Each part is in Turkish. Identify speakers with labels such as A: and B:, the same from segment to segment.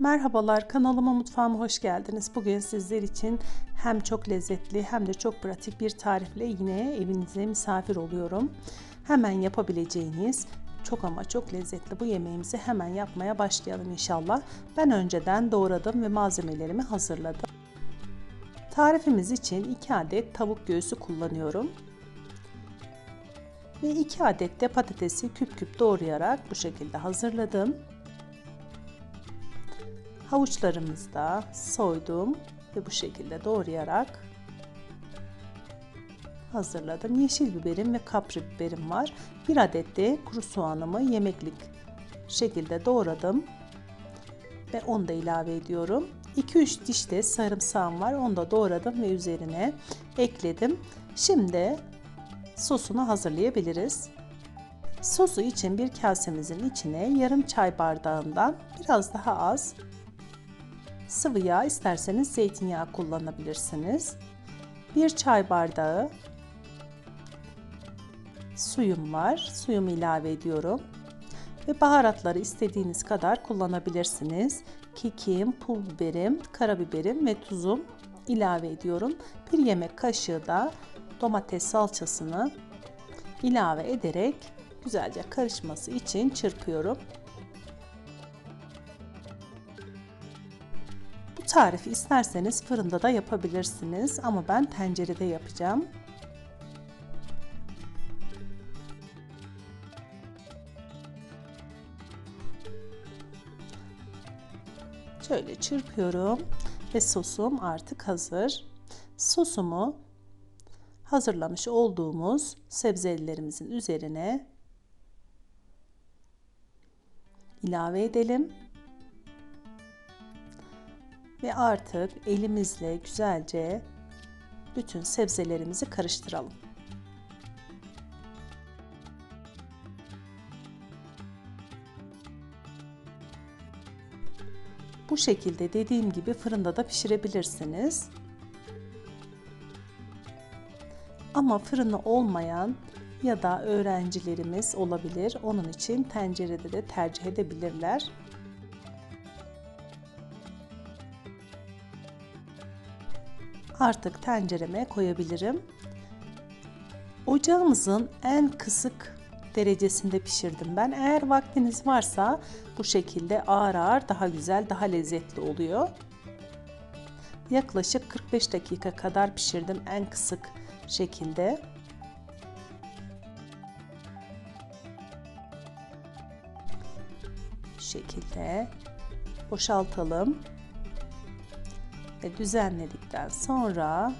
A: Merhabalar kanalıma mutfağıma hoş geldiniz. Bugün sizler için hem çok lezzetli hem de çok pratik bir tarifle yine evinize misafir oluyorum. Hemen yapabileceğiniz çok ama çok lezzetli bu yemeğimizi hemen yapmaya başlayalım inşallah. Ben önceden doğradım ve malzemelerimi hazırladım. Tarifimiz için 2 adet tavuk göğsü kullanıyorum. Ve 2 adet de patatesi küp küp doğrayarak bu şekilde hazırladım. Havuçlarımızı da soydum ve bu şekilde doğrayarak hazırladım. Yeşil biberim ve kapri biberim var. Bir adet de kuru soğanımı yemeklik şekilde doğradım ve onu da ilave ediyorum. 2-3 diş de sarımsağım var. Onu da doğradım ve üzerine ekledim. Şimdi sosunu hazırlayabiliriz. Sosu için bir kasemizin içine yarım çay bardağından biraz daha az sıvı yağ isterseniz zeytinyağı kullanabilirsiniz. Bir çay bardağı suyum var. Suyumu ilave ediyorum. Ve baharatları istediğiniz kadar kullanabilirsiniz. Kekim, pul biberim, karabiberim ve tuzum ilave ediyorum. Bir yemek kaşığı da domates salçasını ilave ederek güzelce karışması için çırpıyorum. Tarifi isterseniz fırında da yapabilirsiniz ama ben tencerede yapacağım. Şöyle çırpıyorum ve sosum artık hazır. Sosumu hazırlamış olduğumuz sebzelerimizin üzerine ilave edelim. Ve artık elimizle güzelce bütün sebzelerimizi karıştıralım. Bu şekilde dediğim gibi fırında da pişirebilirsiniz. Ama fırını olmayan ya da öğrencilerimiz olabilir. Onun için tencerede de tercih edebilirler. Artık tencereme koyabilirim. Ocağımızın en kısık derecesinde pişirdim ben. Eğer vaktiniz varsa bu şekilde ağır ağır daha güzel, daha lezzetli oluyor. Yaklaşık 45 dakika kadar pişirdim en kısık şekilde. Şekilde boşaltalım ve düzenledikten sonra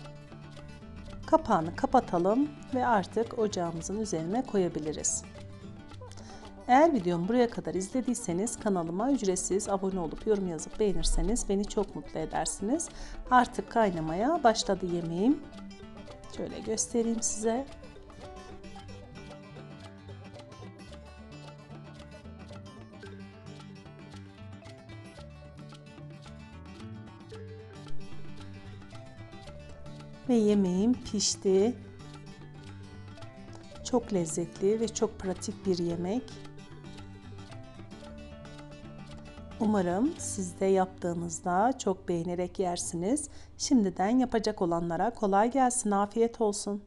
A: kapağını kapatalım ve artık ocağımızın üzerine koyabiliriz. Eğer videomu buraya kadar izlediyseniz kanalıma ücretsiz abone olup yorum yazıp beğenirseniz beni çok mutlu edersiniz. Artık kaynamaya başladı yemeğim. Şöyle göstereyim size. Ve yemeğim pişti. Çok lezzetli ve çok pratik bir yemek. Umarım siz de yaptığınızda çok beğenerek yersiniz. Şimdiden yapacak olanlara kolay gelsin, afiyet olsun.